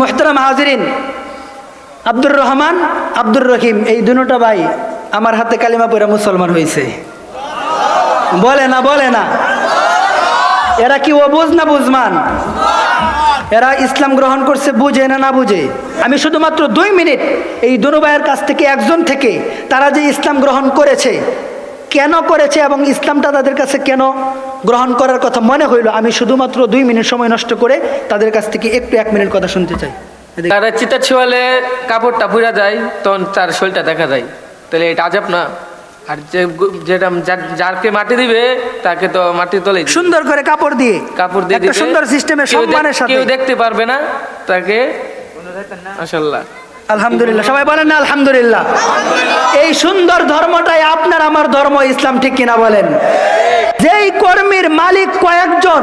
মোহতারাম হাজরিন, আব্দুর রহমান, আব্দুর রহিম, এই দুটা ভাই আমার হাতে কালিমা পড়ে মুসলমান হয়েছে। বলে না বলে না। এরা কি অবুজ না বুঝমান এরা ইসলাম গ্রহণ করছে, বুঝে না না বুঝে? আমি শুধুমাত্র দুই মিনিট এই দুনু ভাইয়ের কাছ থেকে একজন থেকে তারা যে ইসলাম গ্রহণ করেছে, কেন করেছে এবং ইসলামটা তাদের কাছে কেন গ্রহণ করার কথা মনে হইল আমি শুধুমাত্র দুই মিনিট সময় নষ্ট করে তাদের কাছ থেকে একটু এক মিনিট কথা শুনতে চাই। তারা চিতা ছোয়ালে কাপড়টা পুরা যায় তখন তার শরীরটা দেখা যায়। তাহলে এটা আজাব না? আর যে যেটা যার- যারকে মাটি দিবে তাকে তো মাটি তোলে সুন্দর করে কাপড় দিয়ে কাপড় দিয়ে একটা দিবে। সুন্দর সিস্টেমে সম্মানের সাথে। কেউ দেখতে পারবে না তাকে। মাশাল্লাহ আলহামদুলিল্লাহ। সবাই বলেন না আলহামদুলিল্লাহ। এই সুন্দর ধর্মটাই আপনার আমার ধর্ম ইসলাম ঠিক কিনা বলেন? যেই কর্মীর মালিক কয়েকজন,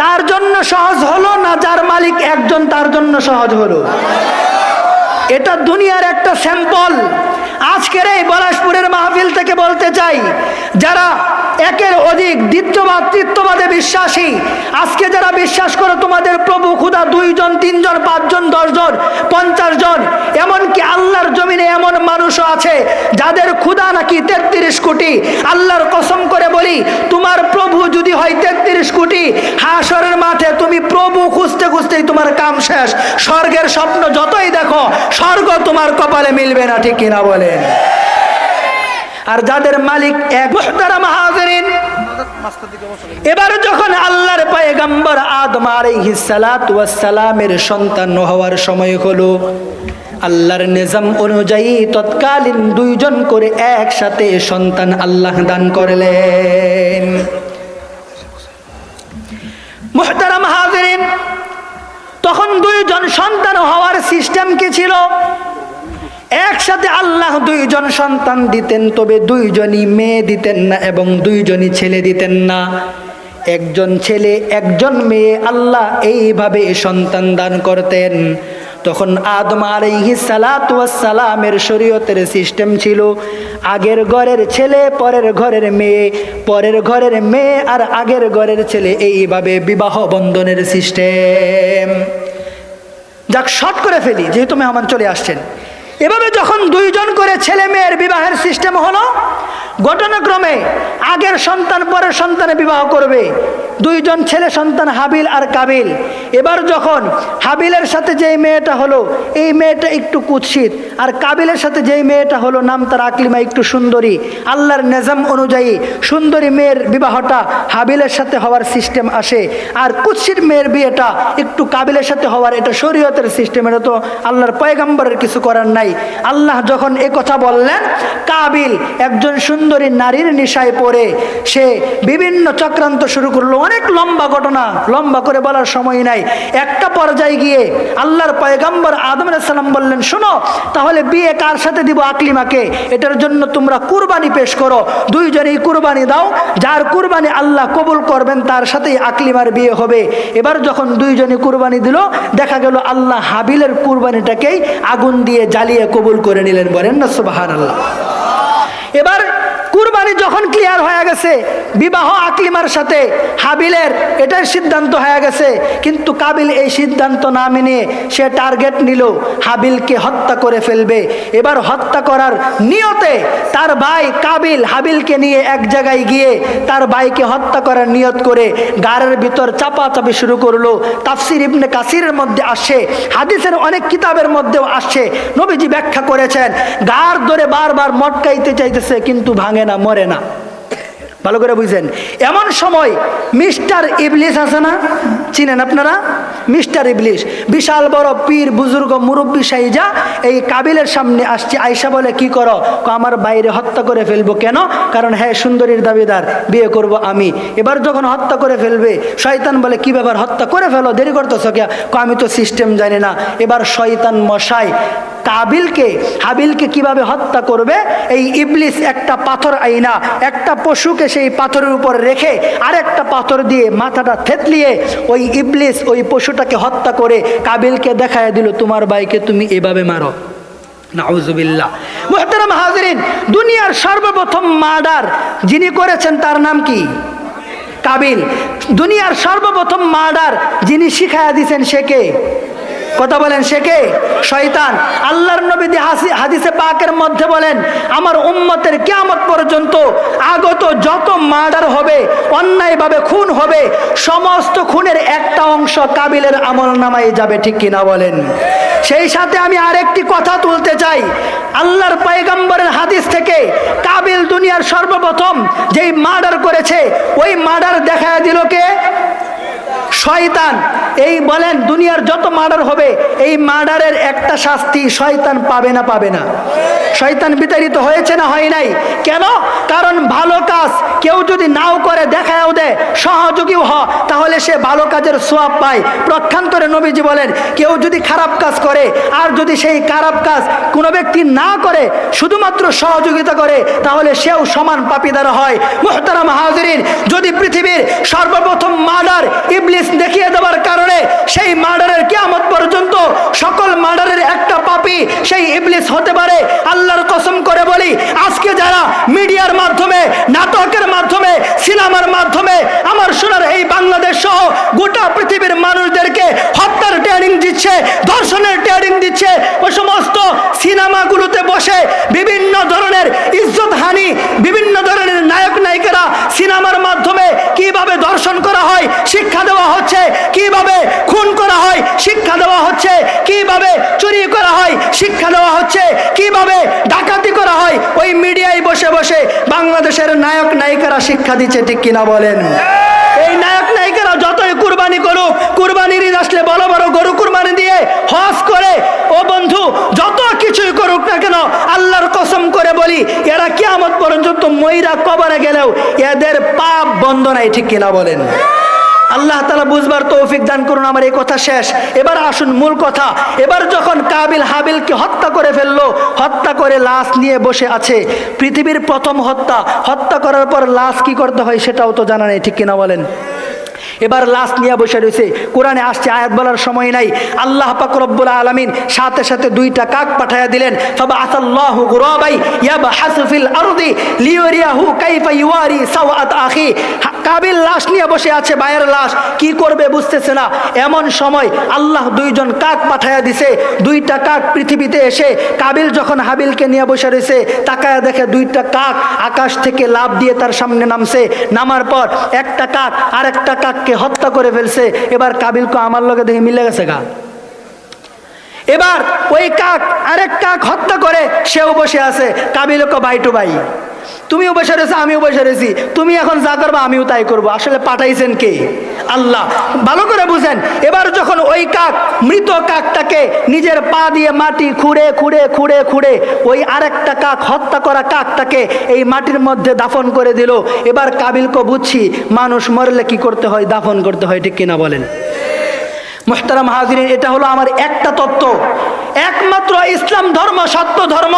তার জন্য সহজ হলো না যার মালিক একজন, তার জন্য সহজ হলো? এটা দুনিয়ার একটা স্যাম্পল আজকের এই পলাশপুরের মাহফিল থেকে বলতে চাই, যারা একের অধিক দ্বিতীয়বাদ তৃতীয়বাদে বিশ্বাসী, আজকে যারা বিশ্বাস করো তোমাদের প্রভু, খুদা দুইজন, তিনজন, পাঁচজন, দশজন পঞ্চাশ জন এমনকি আল্লাহর জমিনে এমন মানুষও আছে যাদের খুদা নাকি তেত্রিশ কোটি, আল্লাহর কসম করে বলি, তোমার প্রভু যদি হয় তেত্রিশ কোটি, হাসরের মাঠে তুমি প্রভু খুঁজতে খুঁজতেই তোমার কাম শেষ। স্বর্গের স্বপ্ন যতই দেখো, স্বর্গ তোমার কপালে মিলবে না, ঠিক কিনা বলেন আর যাদের মালিক এক এবার যখন আল্লাহর আদম সালামের সন্তান হওয়ার সময় হলো। আল্লাহর নিজাম অনুযায়ী তৎকালীন দুইজন করে একসাথে সন্তান আল্লাহ দান করলেন। মুহতারাম হাজিরিন, তখন দুইজন সন্তান হওয়ার সিস্টেম কি ছিল? একসাথে আল্লাহ দুইজন সন্তান দিতেন, তবে দুইজনই মেয়ে দিতেন না এবং দুইজনই ছেলে দিতেন না। একজন ছেলে, একজন মেয়ে আল্লাহ এইভাবে সন্তান দান করতেন। তখন আদম ওয়াস সালামের শরীয়তের সিস্টেম ছিল, আগের ঘরের ছেলে, পরের ঘরের মেয়ে, পরের ঘরের মেয়ে আর আগের ঘরের ছেলে, এইভাবে বিবাহ বন্ধনের সিস্টেম। যাক, শর্ট করে ফেলি, যেহেতু মেহমান চলে আসছেন। এভাবে যখন দুইজন করে ছেলে মেয়ের বিবাহের সিস্টেম হলো ঘটনাক্রমে আগের সন্তান পরের সন্তানে বিবাহ করবে। দুইজন ছেলে সন্তান হাবিল আর কাবিল। এবার যখন হাবিলের সাথে যেই মেয়েটা হলো, এই মেয়েটা একটু কুৎসিত, আর কাবিলের সাথে যেই মেয়েটা হলো, নাম তার আকলিমা একটু সুন্দরী। আল্লাহর নেজাম অনুযায়ী সুন্দরী মেয়ের বিবাহটা হাবিলের সাথে হওয়ার সিস্টেম আসে, আর কুৎসিত মেয়ের বিয়েটা একটু কাবিলের সাথে হওয়ার এটা শরীয়তের সিস্টেম, এটা তো আল্লাহর পয়গাম্বরের কিছু করার নাই। আল্লাহ যখন এ কথা বললেন, কাবিল একজন সুন্দরী নারীর নিশায় পড়ে, সে বিভিন্ন চক্রান্ত শুরু করল অনেক লম্বা ঘটনা, লম্বা করে বলার সময় নাই। একটা পর্যায়ে গিয়ে আল্লাহর পয়গাম্বর আদম সালাম বললেন, শোনো, তাহলে বিয়ে কার সাথে দিব আকলিমাকে? এটার জন্য তোমরা কুরবানি পেশ করো। দুইজনেই কুরবানি দাও। যার কুরবানি আল্লাহ কবুল করবেন, তার সাথেই আকলিমার বিয়ে হবে। এবার যখন দুইজনে কুরবানি দিল, দেখা গেল আল্লাহ হাবিলের কুরবানিটাকেই আগুন দিয়ে জ্বালিয়ে কবুল করে নিলেন। বলেন না সুবাহান আল্লাহ এবার কুরবানি যখন ক্লিয়ার হয়ে গেছে, বিবাহ আকলিমার সাথে হাবিলের, এটাই সিদ্ধান্ত হয়ে গেছে। কিন্তু কাবিল এই সিদ্ধান্ত না মেনে সে টার্গেট নিল, হাবিলকে হত্যা করে ফেলবে। এবার হত্যা করার নিয়তে তার ভাই কাবিল হাবিলকে নিয়ে এক জায়গায় গিয়ে তার ভাইকে হত্যা করার নিয়ত করে গাড়ের ভিতর চাপাচাপি শুরু করল। তাফসির ইবনে কাসিরের মধ্যে আসছে হাদিসের অনেক কিতাবের মধ্যেও আসছে নবীজি ব্যাখ্যা করেছেন গার ধরে বারবার মটকাইতে চাইতেছে, কিন্তু ভাঙে না মরে না। ভালো করে বুঝছেন এমন সময় মিস্টার ইবলিস আছে না? চিনেন আপনারা? মিস্টার ইবলিস, বিশাল বড় পীর, বুজুর্গ, মুরব্বী সাইজা এই কাবিলের সামনে আসছে আয়সা বলে, কি করো? আমার বাইরে হত্যা করে ফেলব কেন? কারণ হ্যাঁ সুন্দরীর দাবিদার, বিয়ে করব আমি। এবার যখন হত্যা করে ফেলবে, শয়তান বলে, কি ব্যাপার? হত্যা করে ফেলো? দেরি করতেছ কো, আমি তো সিস্টেম জানি না। এবার শয়তান মশাই কাবিলকে, হাবিলকে কীভাবে হত্যা করবে? এই ইবলিস একটা পাথর আইনা, একটা পশুকে সেই পাথরের উপর রেখে আরেকটা পাথর দিয়ে মাথাটা থেতলিয়ে ওই ইবলিস ওই পশুটাকে হত্যা করে কাবিলকে দেখায় দিল, তোমার ভাইকে তুমি এভাবে মারো। দুনিয়ার সর্বপ্রথম মার্ডার যিনি করেছেন তার নাম কি? কাবিল। দুনিয়ার সর্বপ্রথম মার্ডার যিনি শিখায়া দিয়েছেন সে কে? কথা বলেন, সে কে? শয়তান। আল্লাহর নবী হাদিসে পাকের মধ্যে বলেন, আমার উম্মতের কিয়ামত পর্যন্ত আগত যত মার্ডার হবে, অন্যায়ভাবে খুন হবে, সমস্ত খুনের একটা অংশ কাবিলের আমল নামায় যাবে, ঠিক কিনা বলেন? সেই সাথে আমি আরেকটি কথা তুলতে চাই। আল্লাহর পয়গম্বরের হাদিস থেকে কাবিল দুনিয়ার সর্বপ্রথম যেই মার্ডার করেছে, ওই মার্ডার দেখা দিল কে? শয়তান, এই বলেন দুনিয়ার যত মার্ডার হবে, এই মার্ডারের একটা শাস্তি শয়তান পাবে না পাবে না। শয়তান বিতাড়িত হয়েছে না হয় নাই? কেন? কারণ ভালো কাজ কেউ যদি নাও করে দেখাও দেয়, সহযোগীও হ, তাহলে সে ভালো কাজের সোয়াব পায়। প্রক্ষান্তরে নবীজি বলেন, কেউ যদি খারাপ কাজ করে, আর যদি সেই খারাপ কাজ কোনো ব্যক্তি না করে, শুধুমাত্র সহযোগিতা করে, তাহলে সেও সমান পাপিদার হয়। মোহতারাম হাজরিন, যদি পৃথিবীর সর্বপ্রথম মার্ডার ইবলিস দেখিয়ে দেওয়ার কারণে সেই মার্ডারের কিয়ামত পর্যন্ত সকল মার্ডারের একটা পাপি সেই ইবলিস হতে পারে। আল্লাহর কসম করে বলি, আজকে যারা মিডিয়ার মাধ্যমে, নাটকের মাধ্যমে, সিনেমার মাধ্যমে আমার শোনার এই বাংলাদেশ সহ গোটা পৃথিবীর মানুষদেরকে হত্যার ট্রেনিং দিচ্ছে, ধর্ষণের ট্রেনিং দিচ্ছে, ওই সমস্ত সিনেমাগুলোতে বসে বিভিন্ন ধরনের ইজ্জত হানি বিভিন্ন ধরনের নায়ক নায়িকারা সিনেমার মাধ্যমে কীভাবে দর্শন করা হয়, শিক্ষা দেওয়া হচ্ছে। কীভাবে খুন করা হয়, শিক্ষা দেওয়া হচ্ছে। কীভাবে চুরি করা হয়, শিক্ষা দেওয়া হচ্ছে। কীভাবে ডাকাতি করা হয়, ওই মিডিয়ায় বসে বসে বাংলাদেশের নায়ক, নায়িকারা শিক্ষা দিচ্ছে, ঠিক কিনা বলেন? এই নায়ক, নায়িকারা যতই কুরবানি করুক, কুরবানির ঈদ আসলে বড় বড় গরু কুরবানি দিয়ে হজ করে। ও বন্ধু, যত কিছুই করুক না কেন, আল্লাহর কসম করে বলি, এরা কিয়ামত পর্যন্ত ময়রা কবরে গেলেও এদের পাপ বন্ধ নাই, ঠিক কিনা বলেন? আল্লাহ তালা বুঝবার তৌফিক দান করুন, আমার এই কথা শেষ। এবার আসুন মূল কথা। এবার যখন কাবিল হাবিলকে হত্যা করে ফেলল, হত্যা করে লাশ নিয়ে বসে আছে, পৃথিবীর প্রথম হত্যা হত্যা করার পর লাশ কি করতে হয় সেটাও তো জানা নেই, ঠিক কিনা বলেন? এবার লাশ নিয়ে বসে রয়েছে। কোরআনে আসছে, আয়াত বলার সময় নাই। আল্লাহ পাক আলামিন সাথে সাথে দুইটা কাক পাঠায়া দিলেন। ফাবা আসাল্লাহু গুরাবাই ইয়াবহাসু ফিল আরদি লিউরিয়াহু কাইফা ইওয়ারি সাওয়াত আখি। কাবিল লাশ নিয়ে বসে আছে বায়ের লাশ। কি করবে বুঝতেছে না। এমন সময় আল্লাহ দুইজন কাক পাঠায়া দিছে। দুইটা কাক পৃথিবীতে এসে কাবিল যখন হাবিলকে নিয়ে বসে রয়েছে, তাকায় দেখে দুইটা কাক আকাশ থেকে লাভ দিয়ে তার সামনে নামছে। নামার পর একটা কাক আর একটা কাককে হত্যা করে ফেলছে। এবার কাবিলকে আমার লগে দেখে মিলে গেছে গা। এবার ওই কাক আরেক কাক হত্যা করে সেও বসে আছে। কাবিলকে বাই টু বাই তুমিও বসে রয়েছে, আমিও বসে রয়েছি। তুমি এখন যা করব, আমিও তাই করব। আসলে পাঠাইছেন কে? আল্লাহ। ভালো করে বুঝেন। এবার যখন ওই কাক, মৃত কাকটাকে নিজের পা দিয়ে মাটি খুঁড়ে খুঁড়ে খুঁড়ে খুঁড়ে ওই আরেকটা কাক, হত্যা করা কাকটাকে এই মাটির মধ্যে দাফন করে দিল। এবার কাবিলকে বুঝছি, মানুষ মরলে কি করতে হয়, দাফন করতে হয়, ঠিক কিনা বলেন? মোহতারাম হাজিরিন, এটা হলো আমার একটা তত্ত্ব। একমাত্র ইসলাম ধর্ম, সত্য ধর্ম।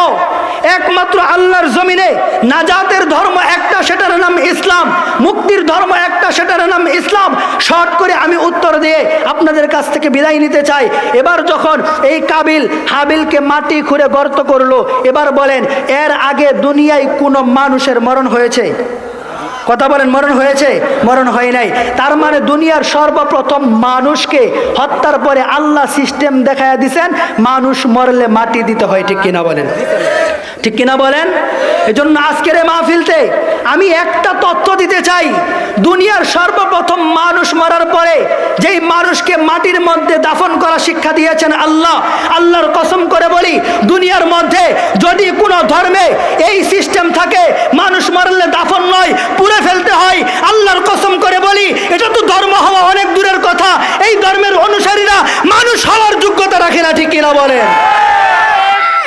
একমাত্র আল্লাহর জমিনে নাজাতের ধর্ম একটা, সেটার নাম ইসলাম। মুক্তির ধর্ম একটা, সেটার নাম ইসলাম। শর্ট করে আমি উত্তর দিয়ে আপনাদের কাছ থেকে বিদায় নিতে চাই। এবার যখন এই কাবিল হাবিলকে মাটি খুঁড়ে গর্ত করল, এবার বলেন, এর আগে দুনিয়ায় কোনো মানুষের মরণ হয়েছে? কথা বলেন, মরণ হয়েছে? মরণ হয় নাই। তার মানে দুনিয়ার সর্বপ্রথম মানুষকে হত্যার পরে আল্লাহ সিস্টেম দেখায় দিছেন, মানুষ মরলে মাটি দিতে হয়, ঠিক কিনা বলেন? ঠিক কিনা বলেন? এজন্য আজকের এই মাহফিলতে আমি একটা তথ্য দিতে চাই। দুনিয়ার সর্বপ্রথম মানুষ মরার পরে যেই মানুষকে মাটির মধ্যে দাফন করা শিক্ষা দিয়েছেন আল্লাহ, আল্লাহর কসম করে বলি, দুনিয়ার মধ্যে যদি কোনো ধর্মে এই সিস্টেম থাকে, মানুষ মরলে দাফন নয় পুড়ে ফেলতে হয়। আল্লাহর কসম করে বলি, এটা তো ধর্ম হওয়া অনেক দূরের কথা। এই ধর্মের অনুসারীরা মানুষ হওয়ার যোগ্যতা রাখে না, ঠিক কিনা বলেন?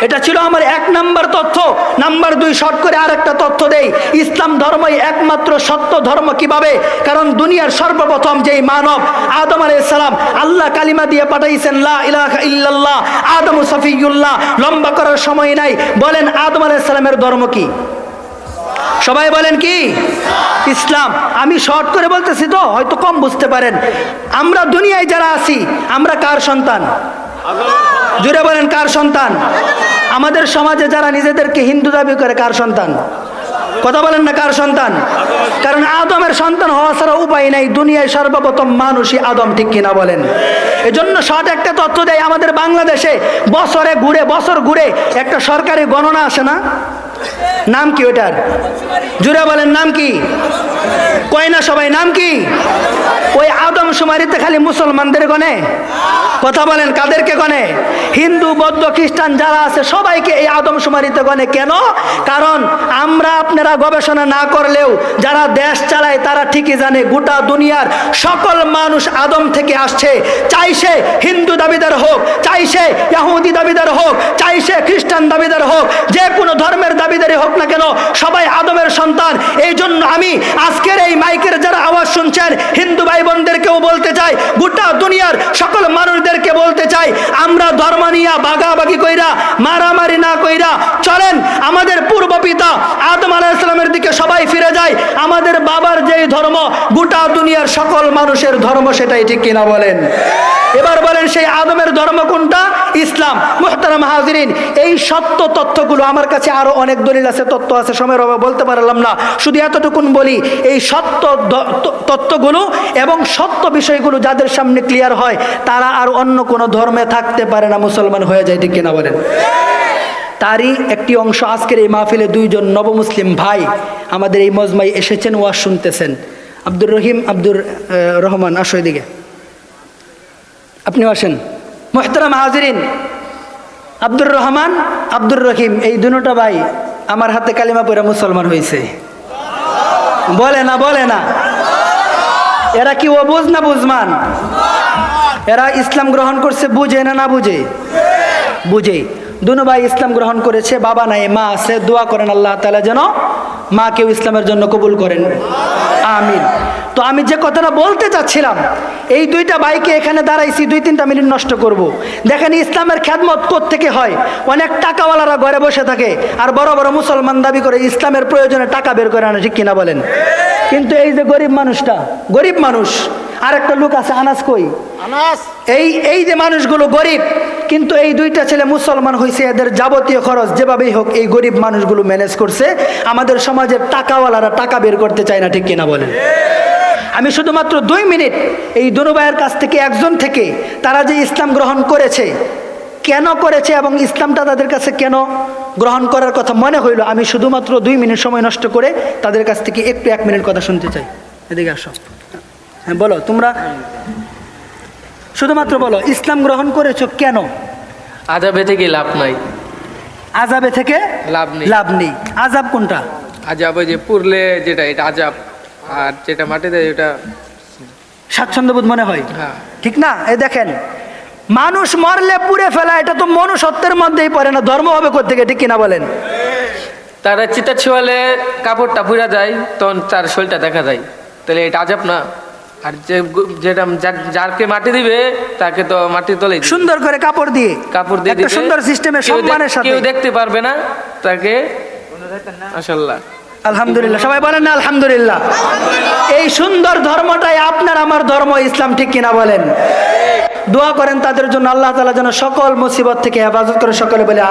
এটা ছিল আমার এক নাম্বার তথ্য। নাম্বার দুই, শর্ট করে আর একটা তথ্য দেই। ইসলাম ধর্মই একমাত্র সত্য ধর্ম কীভাবে? কারণ দুনিয়ার সর্বপ্রথম যেই মানব, আদম সালাম, আল্লাহ কালিমা দিয়ে পাঠাইছেন ইল্লাল্লাহ, আদম সফিউল্লাহ। লম্বা করার সময় নাই। বলেন, আদম সালামের ধর্ম কি? সবাই বলেন কি? ইসলাম। আমি শর্ট করে বলতেছি তো, হয়তো কম বুঝতে পারেন। আমরা দুনিয়ায় যারা আছি, আমরা কার সন্তান? জুড়ে বলেন, কার সন্তান? আমাদের সমাজে যারা নিজেদেরকে হিন্দু দাবি করে, কার সন্তান? কথা বলেন না, কার সন্তান? কারণ আদমের সন্তান হওয়া ছাড়া উপায় নাই, দুনিয়ায় সর্বপ্রথম মানুষই আদম, ঠিক কিনা বলেন? এজন্য শর্ট একটা তথ্য দেয়, আমাদের বাংলাদেশে বছরে ঘুরে, বছর ঘুরে একটা সরকারি গণনা আসে না? নাম কি ওটার? জুড়ে বলেন, নাম কি? কয় না সবাই, নাম কি? ওই আদম সুমারিতে খালি মুসলমানদের গনে। কথা বলেন, কাদেরকে গনে? হিন্দু, বৌদ্ধ, খ্রিস্টান যারা আছে, সবাইকে এই আদম সুমারিতে গনে। কেন? কারণ আমরা আপনারা গবেষণা না করলেও যারা দেশ চালায়, তারা ঠিকই জানে গোটা দুনিয়ার সকল মানুষ আদম থেকে আসছে। চাই সে হিন্দু দাবিদার হোক, চাই সে ইয়াহুদি দাবিদার হোক, চাই সে খ্রিস্টান দাবিদার হোক, যে কোনো ধর্মের দাবিদারি হোক না কেন, সবাই আদমের সন্তান। এই জন্য আমি আজকের এই মাইকের যারা আওয়াজ শুনছেন, হিন্দু ভাই বোনদেরকেও বলতে চাই, গোটা দুনিয়ার সকল মানুষদেরকে বলতে চাই, আমরা ধর্ম নিয়া বাগাবাগি কইরা, মারামারি না কইরা চলেন, আমাদের পূর্ব পিতা আদম আলাইসালামের দিকে সবাই ফিরে যায়, আমাদের বাবার যেই ধর্ম, গোটা দুনিয়ার সকল মানুষের ধর্ম সেটাই ঠিক কিনা বলেন? এবার বলেন সেই আদমের ধর্ম কোনটা? ইসলাম, মোহতারাম হাজরিন, এই সত্য তথ্যগুলো আমার কাছে আরও অনেক দলিল আছে, তথ্য আছে, সময়ের অভাবে বলতে পারলাম না। শুধু এতটুকুন বলি, এই সত্য তত্ত্বগুলো এবং সত্য বিষয়গুলো যাদের সামনে ক্লিয়ার হয়, তারা আর অন্য কোনো ধর্মে থাকতে পারে না, মুসলমান হয়ে যায়, ঠিক কিনা বলেন? তারই একটি অংশ আজকের এই মাহফিলে দুইজন নবমুসলিম ভাই আমাদের এই মজমাই এসেছেন, ওয়াজ শুনতেছেন। আব্দুর রহিম, আব্দুর রহমান, আসো এদিকে। আপনি আসেন। মোহতারাম হাজরিন, আব্দুর রহমান, আব্দুর রহিম, এই দুটা ভাই আমার হাতে কালিমা পড়ে মুসলমান হয়েছে। বলে না বলে না। এরা কি ও বুঝ না বুঝমান এরা ইসলাম গ্রহণ করছে, বুঝে না না বুঝে? বুঝে। দুনো ভাই ইসলাম গ্রহণ করেছে, বাবা নাই, মা আছে, দোয়া করেন আল্লাহ তালা যেন মাকেও ইসলামের জন্য কবুল করেন। আমিন। তো আমি যে কথাটা বলতে চাচ্ছিলাম এই দুইটা বাইকে এখানে দাঁড়াইছি দুই তিনটা মিনিট নষ্ট করব। দেখেন ইসলামের খ্যাতমত থেকে হয়? অনেক টাকাওয়ালারা ঘরে বসে থাকে আর বড় বড় মুসলমান দাবি করে ইসলামের প্রয়োজনে টাকা বের করে আনে ঠিক কিনা বলেন? কিন্তু এই যে গরিব মানুষটা গরিব মানুষ আর একটা লোক আছে আনাস কই? এই এই যে মানুষগুলো গরিব কিন্তু এই দুইটা ছেলে মুসলমান হয়েছে এদের যাবতীয় খরচ যেভাবেই হোক এই গরিব মানুষগুলো ম্যানেজ করছে। আমাদের সমাজের টাকাওয়ালারা টাকা বের করতে চায় না ঠিক কিনা বলেন? আমি শুধুমাত্র দুই মিনিট এই দুনুবাইয়ের কাছ থেকে একজন থেকে তারা যে ইসলাম গ্রহণ করেছে কেন করেছে এবং ইসলামটা তাদের কাছে কেন গ্রহণ করার কথা মনে হইল আমি শুধুমাত্র দুই মিনিট সময় নষ্ট করে তাদের কাছ থেকে একটু এক মিনিট কথা শুনতে চাই। এদিকে আসো। হ্যাঁ বলো তোমরা শুধুমাত্র বলো ইসলাম গ্রহণ করেছ কেন? আজাবে থেকে লাভ নাই। আজাবে থেকে লাভ নেই। লাভ নেই। আজাব কোনটা? আজাব ওই যে পুরলে যেটা এটা আজাব আর যেটা মাটি দেয় ওটা স্বাচ্ছন্দ্যবোধ মনে হয়? হ্যাঁ। ঠিক না? এই দেখেন মানুষ মরলে পুড়ে ফেলা এটা তো মনুষ্যত্বের মধ্যেই পড়ে না ধর্ম হবে কোথেকে ঠিক কিনা বলেন? তারা চিতা ছোয়ালে কাপড়টা পুরা যায় তখন তার শরীরটা দেখা যায়। তাহলে এটা আজাব না? আর যে যেটা যার- যারকে মাটি দিবে তাকে তো মাটি তোলে সুন্দর করে কাপড় দিয়ে কাপড় দিয়ে সুন্দর সিস্টেমে সম্মানের সাথে। কেউ দেখতে পারবে না তাকে। মাশাল্লাহ আলহামদুলিল্লাহ। সবাই বলেন না, আলহামদুলিল্লাহ। এই সুন্দর ধর্মটাই আপনার, আমার ধর্ম, ইসলাম ঠিক কিনা বলেন? দোয়া করেন তাদের জন্য, আল্লাহ তালা যেন সকল মুসিবত থেকে হেফাজত করে সকলে বলে